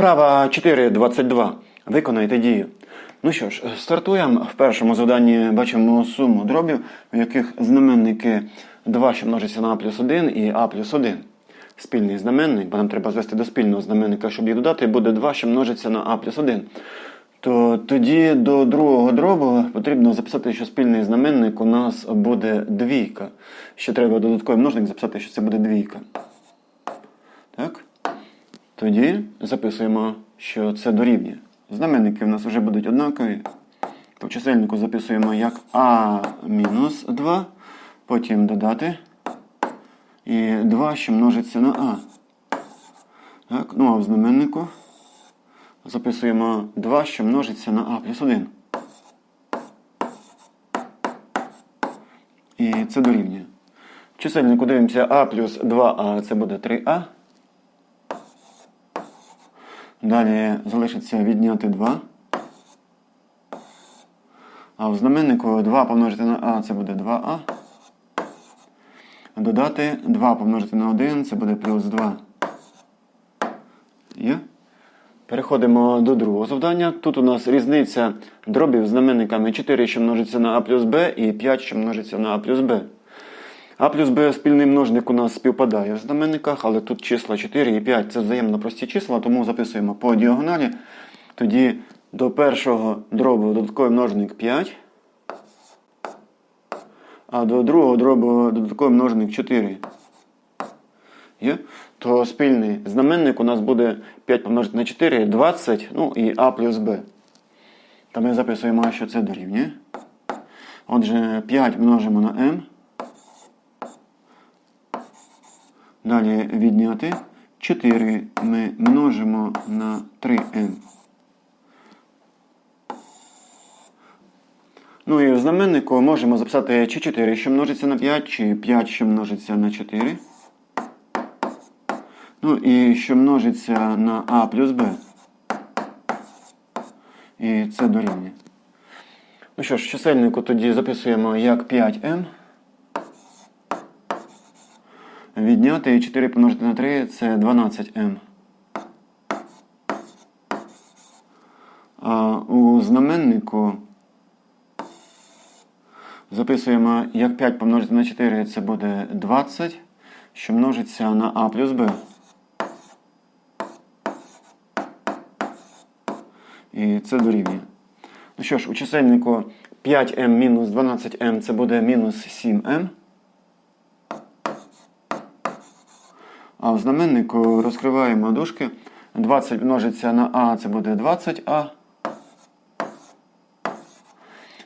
Вправа 4.22. Виконайте дію. Ну що ж, стартуємо. В першому завданні бачимо суму дробів, в яких знаменники 2, що множиться на а плюс 1 і а плюс 1. Спільний знаменник, бо нам треба звести до спільного знаменника, щоб їх додати, буде 2, що множиться на а плюс 1. То тоді до другого дробу потрібно записати, що спільний знаменник у нас буде двійка. Ще треба додатковий множник записати, що це буде двійка. Тоді записуємо, що це дорівнює. Знаменники в нас вже будуть однакові. По чисельнику записуємо як А мінус 2, потім додати. І 2, що множиться на А. Так, ну а в знаменнику записуємо 2, що множиться на А плюс 1. І це дорівнює. В чисельнику дивимося А плюс 2А, це буде 3А. Далі залишиться відняти 2. А в знаменнику 2 помножити на А це буде 2А. Додати 2 помножити на 1 це буде плюс 2. Є? Переходимо до другого завдання. Тут у нас різниця дробів знаменниками 4, що множиться на А плюс Б, і 5, що множиться на А плюс Б. А плюс Б спільний множник у нас співпадає в знаменниках, але тут числа 4 і 5 це взаємно прості числа, тому записуємо по діагоналі. Тоді до першого дробу додатковий множник 5, а до другого дробу додатковий множник 4. Є? То спільний знаменник у нас буде 5 помножити на 4, 20, ну і А плюс Б. Та ми записуємо, що це дорівнює. Отже, 5 множимо на m. Далі відняти 4 ми множимо на 3m. Ну і в знаменнику можемо записати чи 4, що множиться на 5, чи 5, що множиться на 4. Ну і що множиться на А плюс Б. І це дорівнює. Ну що ж, чисельнику тоді записуємо як 5m. Відняти 4 помножити на 3 це 12m. А у знаменнику записуємо як 5 помножити на 4 це буде 20, що множиться на А плюс Б. І це дорівнює. Ну що ж, у чисельнику 5m мінус 12m це буде мінус 7m. А в знаменнику розкриваємо дужки. 20 множиться на А, це буде 20А.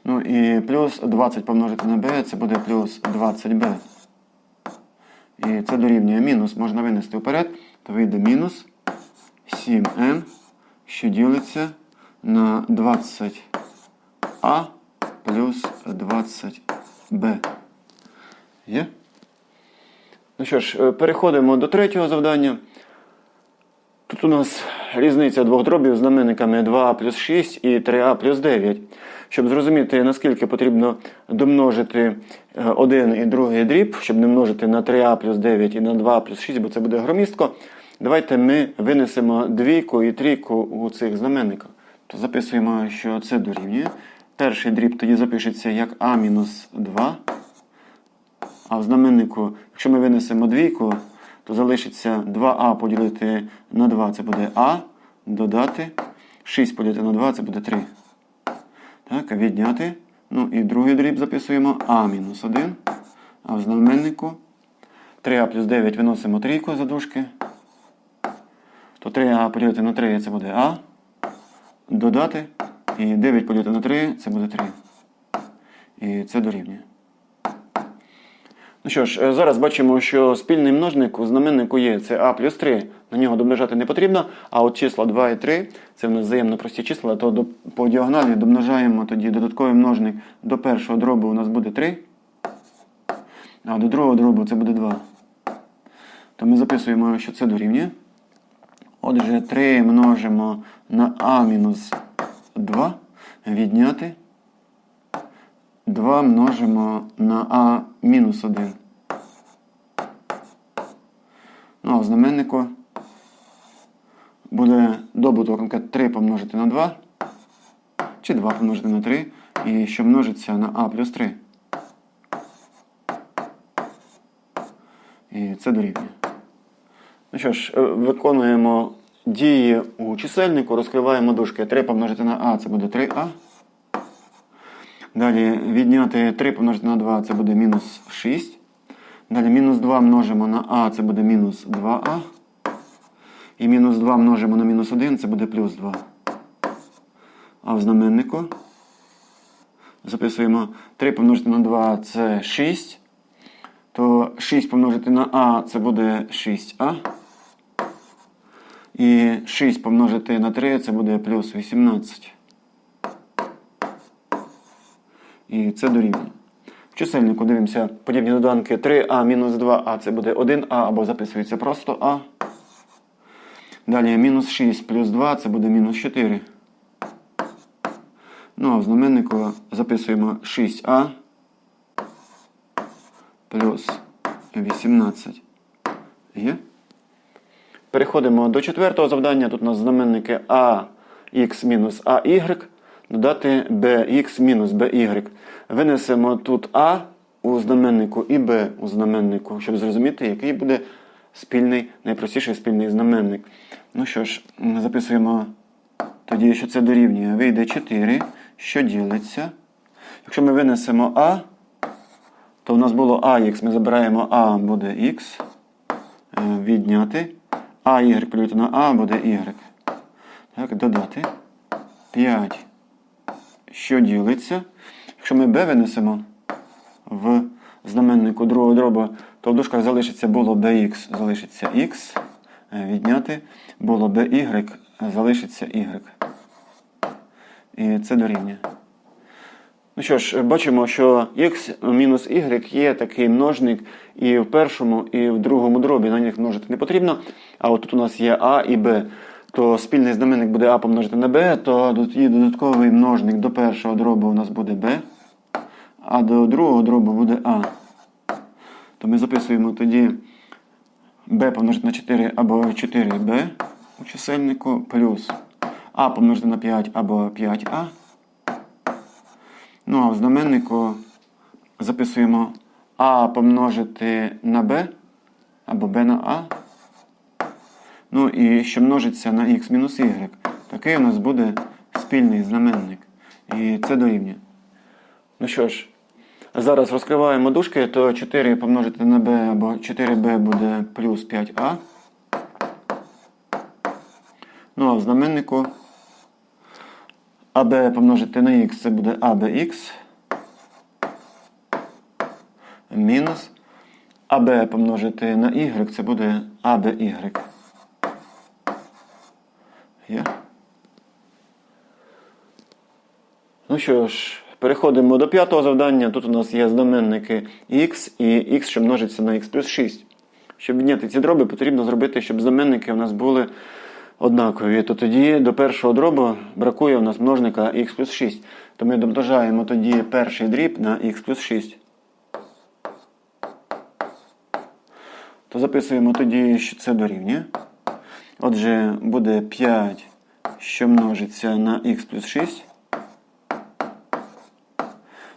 Ну і плюс 20 помножити на b, це буде плюс 20b. І це дорівнює мінус, можна винести вперед, то вийде мінус 7m, що ділиться на 20а плюс 20b. Є? Ну що ж, е, переходимо до третього завдання. Тут у нас різниця двох дробів з знаменниками 2а плюс 6 і 3а плюс 9. Щоб зрозуміти, наскільки потрібно домножити е, один і другий дріб, щоб не множити на 3а плюс 9 і на 2а плюс 6, бо це буде громістко, давайте ми винесемо двійку і трійку у цих знаменниках. То записуємо, що це дорівнює. Перший дріб тоді запишеться як а мінус 2. А в знаменнику, якщо ми винесемо двійку, то залишиться 2а поділити на 2, це буде А, додати. 6 поділити на 2, це буде 3. Так, відняти. Ну і другий дріб записуємо А мінус 1. А в знаменнику 3а плюс 9 виносимо трійку за дужки. То 3а поділити на 3 це буде А. Додати. І 9 поділити на 3 це буде 3. І це дорівнює. Ну що ж, е, зараз бачимо, що спільний множник у знаменнику є. Це А плюс 3. На нього домножати не потрібно. А от числа 2 і 3, це в нас взаємно прості числа, то по діагоналі домножаємо тоді додатковий множник до першого дробу у нас буде 3. А до другого дробу це буде 2. То ми записуємо, що це дорівнює. Отже, 3 множимо на А мінус 2. Відняти. 2 множимо на А мінус 1. Ну, а в знаменнику буде добуток 3 помножити на 2, чи 2 помножити на 3, і що множиться на а плюс 3. І це дорівнює. Ну що ж, е, виконуємо дії у чисельнику, розкриваємо дужки. 3 помножити на а це буде 3а. Далі відняти 3 помножити на 2 це буде мінус 6. Далі мінус 2 множимо на а, це буде мінус 2а. І мінус 2 множимо на мінус 1, це буде плюс 2. А в знаменнику записуємо 3 помножити на 2 це 6. То 6 помножити на а це буде 6а. І 6 помножити на 3 це буде плюс 18. І це дорівнює. В чисельнику дивимося подібні доданки 3а мінус 2а це буде 1а або записується просто а. Далі мінус 6 плюс 2 це буде мінус 4. Ну а в знаменнику записуємо 6а плюс 18. Є? Переходимо до четвертого завдання. Тут у нас знаменники ax мінус ay, додати bx мінус by. Винесемо тут а у знаменнику і b у знаменнику, щоб зрозуміти, який буде спільний, найпростіший спільний знаменник. Ну що ж, записуємо тоді, що це дорівнює. Вийде 4, що ділиться. Якщо ми винесемо а, то у нас було ax, ми забираємо а, буде x, відняти. А y поділити на А буде y. Так, додати 5. Що ділиться? Якщо ми b винесемо в знаменнику другого дроба, то в дужках залишиться було bx, залишиться x. Відняти було by, залишиться y. І це дорівнює. Ну що ж, бачимо, що x мінус y є такий множник і в першому, і в другому дробі. На них множити не потрібно. А от тут у нас є а і b. То спільний знаменник буде а помножити на b, то тоді додатковий множник до першого дробу у нас буде b, а до другого дробу буде а. То ми записуємо тоді b помножити на 4 або 4b у чисельнику, плюс а помножити на 5 або 5а. Ну, а в знаменнику записуємо А помножити на Б або Б на А. Ну і що множиться на х мінус y. Такий у нас буде спільний знаменник. І це дорівнює. Ну що ж, зараз розкриваємо дужки, то 4 помножити на b або 4b буде плюс 5а. Ну а в знаменнику АБ помножити на х це буде АБХ. Мінус. АБ помножити на y це буде АБY. Ну що ж, переходимо до п'ятого завдання. Тут у нас є знаменники x і x, що множиться на x плюс 6. Щоб відняти ці дроби, потрібно зробити, щоб знаменники у нас були однакові, то тоді до першого дробу бракує у нас множника х плюс 6. То ми домножаємо тоді перший дріб на х плюс 6. То записуємо тоді, що це дорівнює. Отже, буде 5, що множиться на х плюс 6.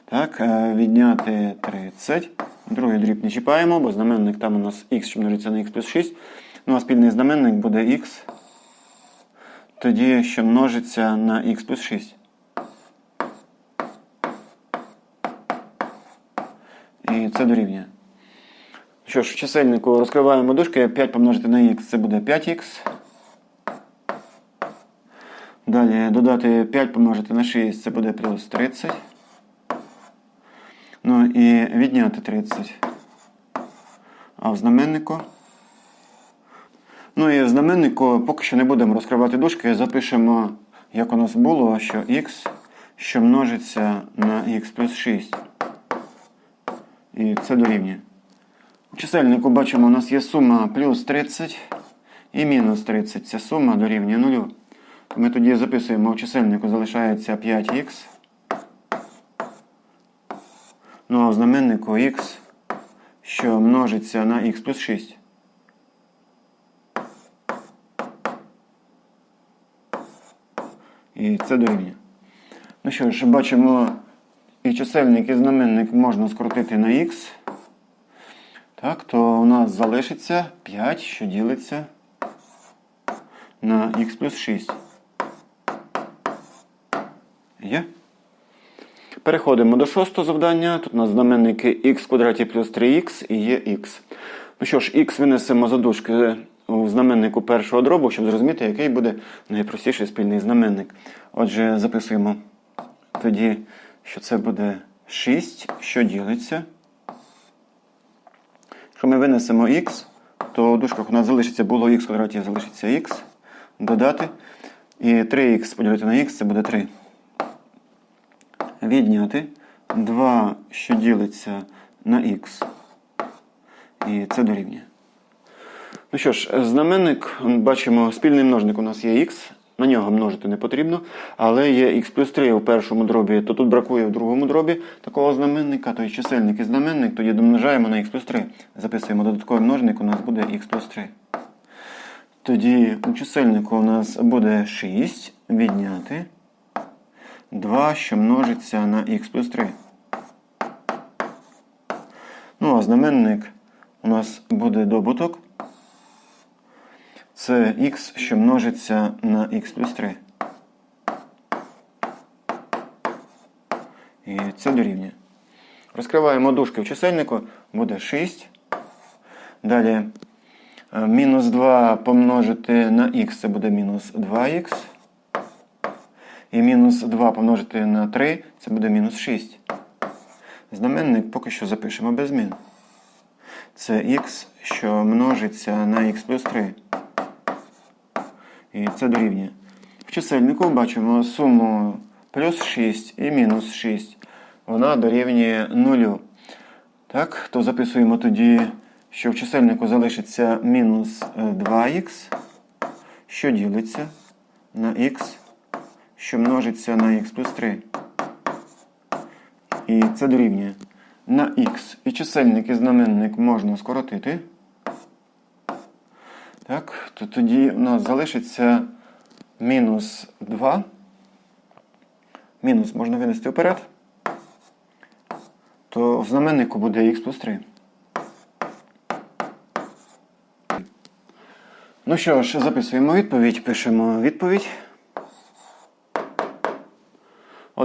Так, е, відняти 30. Другий дріб не чіпаємо, бо знаменник там у нас х, що множиться на х плюс 6. Ну а спільний знаменник буде х тоді, що множиться на х плюс 6. І це дорівнює. Що ж, в чисельнику розкриваємо дужки, 5 помножити на х це буде 5х. Далі додати 5 помножити на 6 це буде плюс 30. Ну і відняти 30. А в знаменнику. Ну і в знаменнику поки що не будемо розкривати дужки, запишемо, як у нас було, що х, що множиться на х плюс 6. І це дорівнює. У чисельнику бачимо, у нас є сума плюс 30 і мінус 30. Ця сума дорівнює 0. Ми тоді записуємо, у чисельнику залишається 5х. Ну а в знаменнику х, що множиться на х плюс 6. І це дорівнює. Ну що ж, бачимо, і чисельник, і знаменник можна скоротити на х. Так, то у нас залишиться 5, що ділиться на х плюс 6. Є? Переходимо до шостого завдання. Тут у нас знаменники х квадраті плюс 3х і є х. Ну що ж, х винесемо за дужки у знаменнику першого дробу, щоб зрозуміти, який буде найпростіший спільний знаменник. Отже, записуємо тоді, що це буде 6, що ділиться. Якщо ми винесемо х, то у дужках у нас залишиться було х квадраті, залишиться х, додати. І 3х поділити на х це буде 3 відняти 2, що ділиться на х. І це дорівнює. Ну що ж, знаменник, бачимо, спільний множник у нас є х, на нього множити не потрібно, але є х плюс 3 у першому дробі, то тут бракує в другому дробі такого знаменника, то й чисельник і знаменник, тоді домножаємо на х плюс 3. Записуємо додатковий множник, у нас буде х плюс 3. Тоді у чисельнику у нас буде 6 відняти 2, що множиться на х плюс 3. Ну, а знаменник у нас буде добуток. Це х, що множиться на х плюс 3. І це дорівнює. Розкриваємо дужки в чисельнику, буде 6. Далі е, мінус 2 помножити на х, це буде мінус 2х. І мінус 2 помножити на 3, це буде мінус 6. Знаменник поки що запишемо без змін. Це х, що множиться на х плюс 3. І це дорівнює. В чисельнику бачимо суму плюс 6 і мінус 6. Вона дорівнює 0. Так, то записуємо тоді, що в чисельнику залишиться мінус 2х, що ділиться на х, що множиться на х плюс 3. І це дорівнює. На х і чисельник і знаменник можна скоротити. Так, то тоді у нас залишиться мінус 2. Мінус можна винести вперед. То в знаменнику буде х плюс 3. Ну що ж, записуємо відповідь, пишемо відповідь.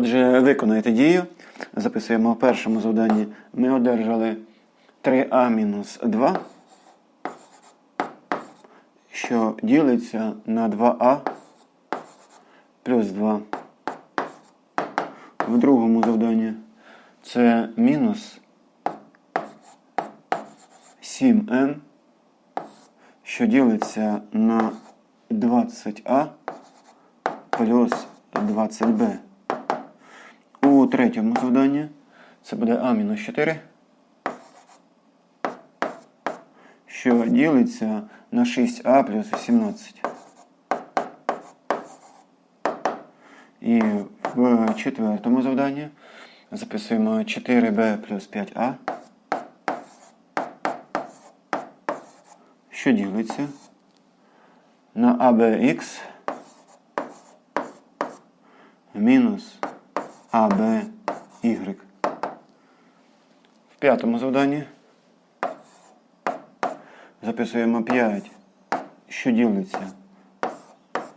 Отже, виконайте дію. Записуємо в першому завданні. Ми одержали 3а мінус 2, що ділиться на 2а плюс 2. В другому завданні це мінус 7n, що ділиться на 20а плюс 20b. У третьому завданні. Це буде А мінус 4, що ділиться на 6А плюс 17. І в четвертому завданні записуємо 4b плюс 5а, що ділиться на ABX мінус АБ Y. В п'ятому завданні записуємо 5, що ділиться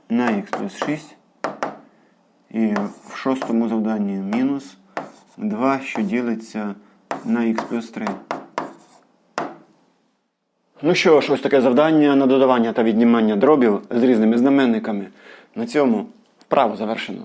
на х плюс 6. І в шостому завданні мінус 2, що ділиться на х плюс 3. Ну що ж, ось таке завдання на додавання та віднімання дробів з різними знаменниками. На цьому вправо завершено.